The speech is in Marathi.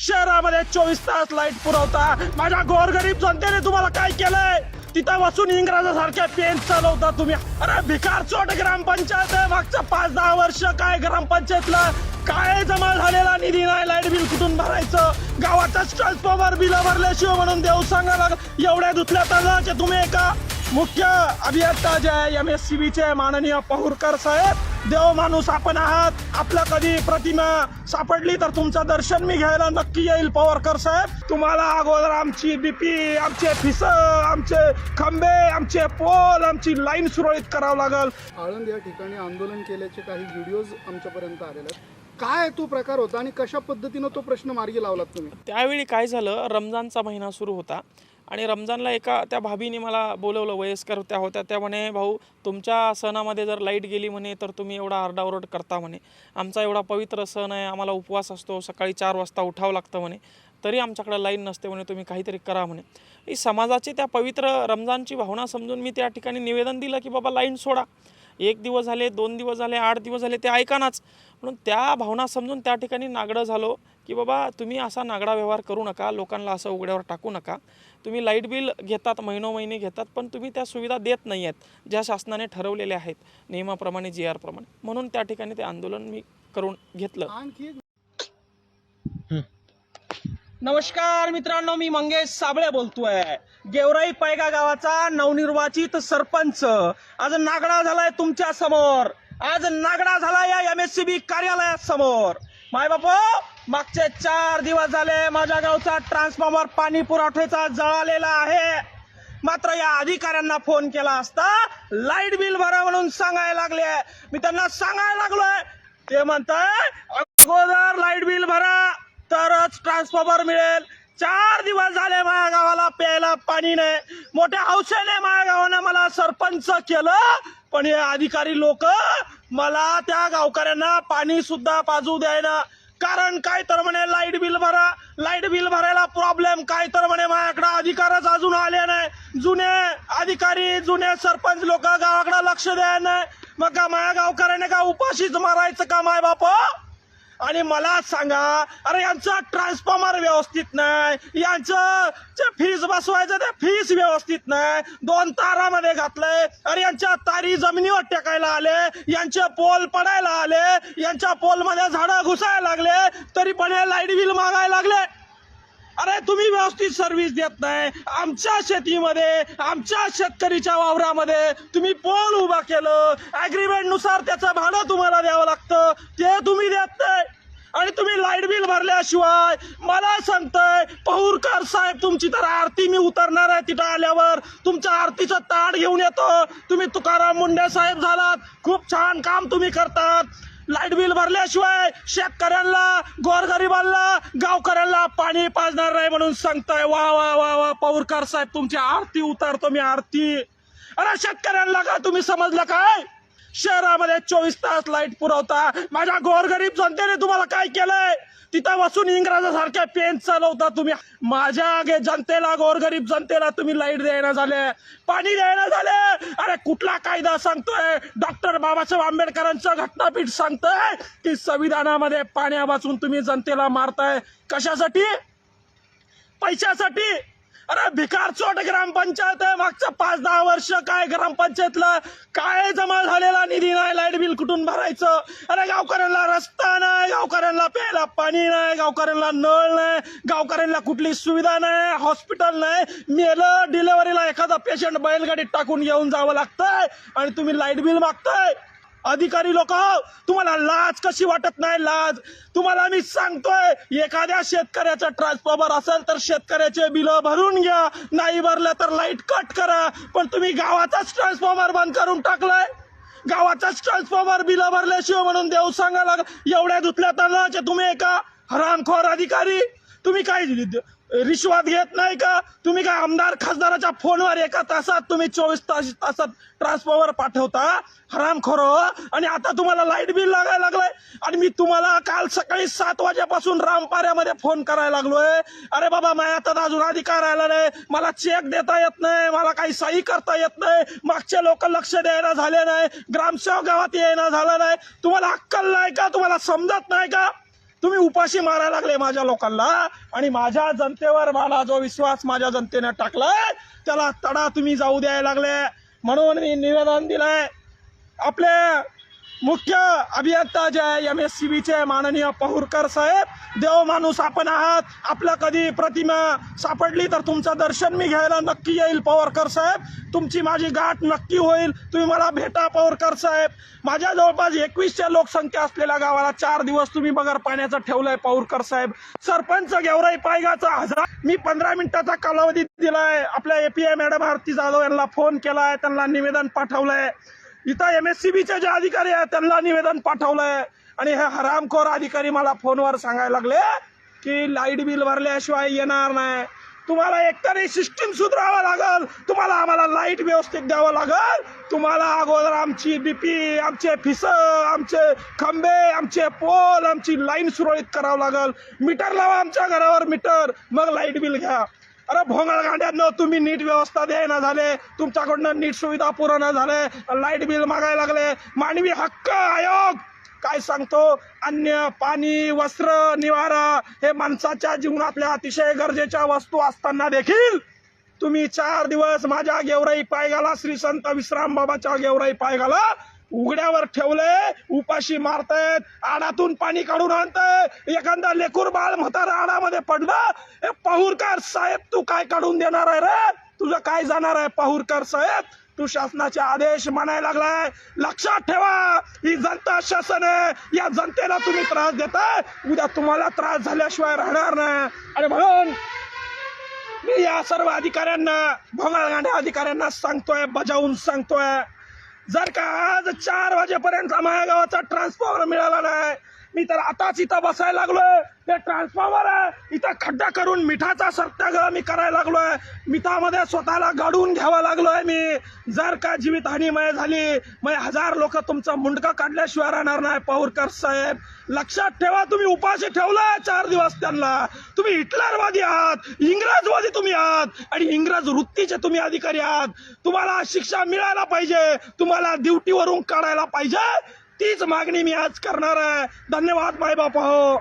शहरामध्ये चोवीस तास लाइट पुरवता. माझ्या गोरगरीब जनतेने तुम्हाला काय केलंय? तिथं बसून इंग्रजासारख्या पेन चालवता तुम्ही. अरे भिकार चोट ग्रामपंचायत आहे. मागच्या पाच दहा वर्ष काय ग्रामपंचायतला? काय जमा झालेला निधी नाही लाइट बिल कुठून भरायचं? गावाचाच ट्रान्सफॉर्मर बिल भरल्याशिवाय म्हणून देऊ सांगा लागल. एवढ्या धुतल्या तांदळाचे तुम्ही एका मुख्य अभियंता जे आहे एम एस सी बीचे माननीय पहुरकर साहेब देव माणूस आपण आहात. आपल्या कधी प्रतिमा सापडली तर तुमचं दर्शन मी घ्यायला नक्की येईल पवारकर साहेब. तुम्हाला अगोदर आमची बीपी आमचे फिस आमचे खंबे आमचे पोल आमची लाईन सुरळीत करावं लागल. आळंद या ठिकाणी आंदोलन केल्याचे काही व्हिडिओज आमच्यापर्यंत आलेले आहेत. काय तो प्रकार होता आणि कशा पद्धतीनं तो प्रश्न मार्गी लावलात तुम्ही? त्यावेळी काय झालं? रमजानचा महिना सुरू होता. आणि रमजानला एका त्या भाभीने मला बोलवलं वयस्कर त्या होत्या त्या म्हणे भाऊ तुमच्या सणामध्ये जर लाइट गेली म्हणे तर तुम्ही एवढा आरडाओरड करता म्हणे. आमचा एवढा पवित्र सण आहे आम्हाला उपवास असतो सकाळी चार वाजता उठावं लागतं म्हणे. तरी आमच्याकडे लाईन नसते म्हणे तुम्ही काहीतरी करा म्हणे. ही समाजाची त्या पवित्र रमजानची भावना समजून मी त्या ठिकाणी निवेदन दिलं की बाबा लाईन सोडा. एक दिवस झाले दोन दिवस झाले आठ दिवस झाले ते ऐकानाच. म्हणून त्या भावना समजून त्या ठिकाणी नागडं झालो की बाबा तुम्ही असा नागडा व्यवहार करू नका लोकांना असं उघड्यावर टाकू नका. तुम्ही लाइट बिल घेतात महिनोमहिने घेतात पण तुम्ही त्या सुविधा देत नाही आहेत ज्या शासनाने ठरवलेल्या आहेत नियमाप्रमाणे जी आरप्रमाणे म्हणून त्या ठिकाणी ते आंदोलन मी करून घेतलं. आणखी नमस्कार मित्रांनो मी मंगेश साबळे बोलतोय. गेवराई पैगा गावाचा नवनिर्वाचित सरपंच. आज नागडा झालाय तुमच्यासमोर. आज नागडा झाला या एम एस सी बी कार्यालयासमोर माय बाप मागचे चार दिवस झाले माझ्या गावचा ट्रान्सफॉर्मर पाणी पुरवठ्याचा जळालेला आहे. मात्र या अधिकाऱ्यांना फोन केला असता लाइट बिल भरा म्हणून सांगायला लागले. मी त्यांना सांगायला लागलोय. ते म्हणताय अगोदर लाइट बिल भरा. तरच ट्रान्सफॉर्मर मिळेल. चार दिवस झाले माझ्या गावाला प्यायला पाणी नाही. मोठ्या हौसेने माझ्या गावानं मला सरपंच केलं. पण हे अधिकारी लोक मला त्या गावकऱ्यांना पाणी सुद्धा पाजू द्यायना. कारण काय तर म्हणे लाइट बिल भरा. लाइट बिल भरायला प्रॉब्लेम काय तर म्हणे माझ्याकडे अधिकारच अजून आले नाही. जुने अधिकारी जुने सरपंच लोक गावाकडे लक्ष द्याय नाही. मग का माझ्या गावकऱ्याने का उपाशीच मारायचं का माय बाप आणि मला सांगा अरे यांचं ट्रान्सफॉर्मर व्यवस्थित नाही. यांचं जे फीस बसवायचं ते फीस व्यवस्थित नाही. दोन तारामध्ये घातलंय. अरे यांच्या तारी जमिनीवर टेकायला आले. यांचे पोल पडायला आले. यांच्या पोलमध्ये झाडं घुसायला लागले. तरी पण हे लाइट बिल मागायला लागले. अरे तुम्ही व्यवस्थित सर्व्हिस देत नाही. आमच्या शेतीमध्ये आमच्या शेतकरीच्या वावरामध्ये तुम्ही पोल उभा केलं. अग्रीमेंटनुसार त्याचं भाडं तुम्हाला द्यावं लागतं. ते तुम्ही देत नाही. आणि तुम्ही लाइट बिल भरल्याशिवाय मला सांगताय पहुरकर साहेब तुमची तर आरती मी उतरणार आहे तिथं आल्यावर. तुमच्या आरतीचं ताट घेऊन येतो. तुम्ही तुकाराम मुंडे साहेब झालात. खूप छान काम तुम्ही करतात. लाइट बिल भरल्याशिवाय शेतकऱ्यांना गोरगरिबांना गावकऱ्यांना पाणी पाजणार नाही म्हणून सांगताय. वा वा वा वा पौरकर साहेब तुमची आरती उतारतो मी आरती. अरे शेतकऱ्यांना का तुम्ही समजलं काय? शहरामध्ये चोवीस तास लाइट पुरवता. माझ्या गोरगरीब जनतेने तुम्हाला काय केलंय? तिथं बसून इंग्रजासारख्या पेन चालवता तुम्ही. माझ्या आगे जनतेला गोरगरीब जनतेला तुम्ही लाइट द्यायला झाले. पाणी द्यायला झाले. अरे कुठला कायदा सांगतोय? डॉक्टर बाबासाहेब आंबेडकरांचं घटनापीठ सांगतोय की संविधानामध्ये पाण्या वाचून तुम्ही जनतेला मारताय. कशासाठी? पैशासाठी. अरे भिकार चोट ग्रामपंचायत आहे. मागच्या पाच दहा वर्ष काय ग्रामपंचायतला काय जमा झालेला निधी नाही लाइट बिल कुठून भरायचं? अरे गावकऱ्यांना रस्ता नाही गावकऱ्यांना प्यायला पाणी नाही गावकऱ्यांना नळ नाही गावकऱ्यांना कुठली सुविधा नाही हॉस्पिटल नाही. मेलं डिलेवरीला एखादा पेशंट बैलगाडीत टाकून घेऊन जावं लागतंय आणि तुम्ही लाइट बिल मागताय. अधिकारी लोक हो, तुम्हाला लाज कशी वाटत नाही लाज? तुम्हाला मी सांगतोय एखाद्या शेतकऱ्याचा ट्रान्सफॉर्मर असेल तर शेतकऱ्याचे बिल भरून घ्या. नाही भरलं तर लाइट कट करा. पण तुम्ही गावाचाच ट्रान्सफॉर्मर बंद करून टाकलाय. गावाचाच ट्रान्सफॉर्मर बिल भरल्याशिवाय म्हणून देऊ सांगा लाग एवढ्या धुतल्या तांदळाचे तुम्ही एका हरामखोर अधिकारी. तुम्ही काय रिश्वत घेत नाही का? तुम्ही काय आमदार खासदाराच्या फोनवर एका तासात तुम्ही चोवीस तास तासात ट्रान्सफॉर्मर पाठवता? हरामखोर आणि आता तुम्हाला लाइट बिल लागायला लागलंय. आणि मी तुम्हाला काल सकाळी सात वाजेपासून रामपाऱ्यामध्ये फोन करायला लागलोय. अरे बाबा माझ्या आता अजून अधिकार आला नाही. मला चेक देता येत नाही. मला काही सही करता येत नाही. मागचे लोक लक्ष द्यायला झाले नाही. ग्रामसेवक गावात येणं झालं नाही. तुम्हाला अक्कल नाही का? तुम्हाला समजत नाही का? तुम्ही उपाशी मारायला लागले माझ्या लोकांना. आणि माझ्या जनतेवर मला जो विश्वास माझ्या जनतेने टाकलाय त्याला तडा तुम्ही जाऊ द्यायला लागले. म्हणून मी निवेदन दिलंय आपले मुख्य अभियंता जे आहे एम एस सी बीचे माननीय पहुरकर साहेब देव माणूस आपण आहात. आपला कधी प्रतिमा सापडली तर तुमचं दर्शन मी घ्यायला नक्की येईल पवारकर साहेब. तुमची माझी गाठ नक्की होईल. तुम्ही मला भेटा पवारकर साहेब. माझ्या जवळपास एकवीसच्या लोकसंख्या असलेल्या गावाला चार दिवस तुम्ही बगर पाण्याचं ठेवलंय पवारकर साहेब. सरपंच गेवराई पायगाचा हजार मी पंधरा मिनिटाचा कालावधी दिलाय. आपल्या एपीआय मॅडम आरती जाधव यांना फोन केलाय त्यांना निवेदन पाठवलंय. इथं एम एस सी बीचे जे अधिकारी आहेत त्यांना निवेदन पाठवलंय. आणि हे हरामखोर अधिकारी मला फोनवर सांगायला लागले की लाइट बिल भरल्याशिवाय येणार नाही. तुम्हाला एकतरी सिस्टीम सुधारावं लागल. तुम्हाला आम्हाला लाइट व्यवस्थित द्यावं लागल. तुम्हाला अगोदर आमची बीपी आमचे फिस आमचे खंबे आमचे पोल आमची लाईन सुरळीत करावं लागल. मीटर लावा आमच्या घरावर मीटर. मग लाइट बिल घ्या. अरे भोंगळ गाड्यांना तुम्ही नीट व्यवस्था द्यायना झाले. तुमच्याकडनं नीट सुविधा पुरवणं झाले. लाइट बिल मागायला लागले. मानवी हक्क आयोग. काय सांगतो? अन्न पाणी वस्त्र निवारा हे माणसाच्या जीवनातल्या अतिशय गरजेच्या वस्तू असताना देखील तुम्ही चार दिवस माझ्या गेवराई पायगाला श्री संत विश्राम बाबाच्या गेवराई पायगाला उघड्यावर ठेवलंय उपाशी मारतायत आडातून पाणी काढून आणताय. एखादा लेकूर बाळ म्हातारा आडामध्ये पडलं हे पाहुरकर साहेब तू काय काढून देणार आहे रे? तुझं काय जाणार आहे पाहुरकर साहेब? तू शासनाचे आदेश म्हणायला लागलाय. लक्षात ठेवा ही जनता शासन आहे. या जनतेला तुम्ही त्रास देताय. उद्या तुम्हाला त्रास झाल्याशिवाय राहणार नाही. आणि म्हणून मी या सर्व अधिकाऱ्यांना भोंगळगांड्या अधिकाऱ्यांना सांगतोय बजावून सांगतोय. जर का आज चार वाजेपर्यंत माझ्या गावाचा ट्रान्सफॉर्मर मिळाला नाही मी तर आताच इथं बसायला लागलोय. ते ट्रान्सफॉर्मर आहे. इथं खड्डा करून मिठाचा सत्याग्रह मी करायला लागलोय. मिठामध्ये स्वतःला गाडून घ्यावा लागलोय मी. जर का जीवितहानीमय झाली मग हजार लोक तुमचं मुंडकं काढल्याशिवाय राहणार नाही पवारकर साहेब. लक्षात ठेवा तुम्ही उपाशी ठेवलाय चार दिवस त्यांना. तुम्ही हिटलरवादी आहात इंग्रजवादी तुम्ही आहात आणि इंग्रज वृत्तीचे तुम्ही अधिकारी आहात. तुम्हाला शिक्षा मिळायला पाहिजे. तुम्हाला ड्युटीवरून काढायला पाहिजे. तीच मागणी मी आज करणार आहे. धन्यवाद माय बापा हो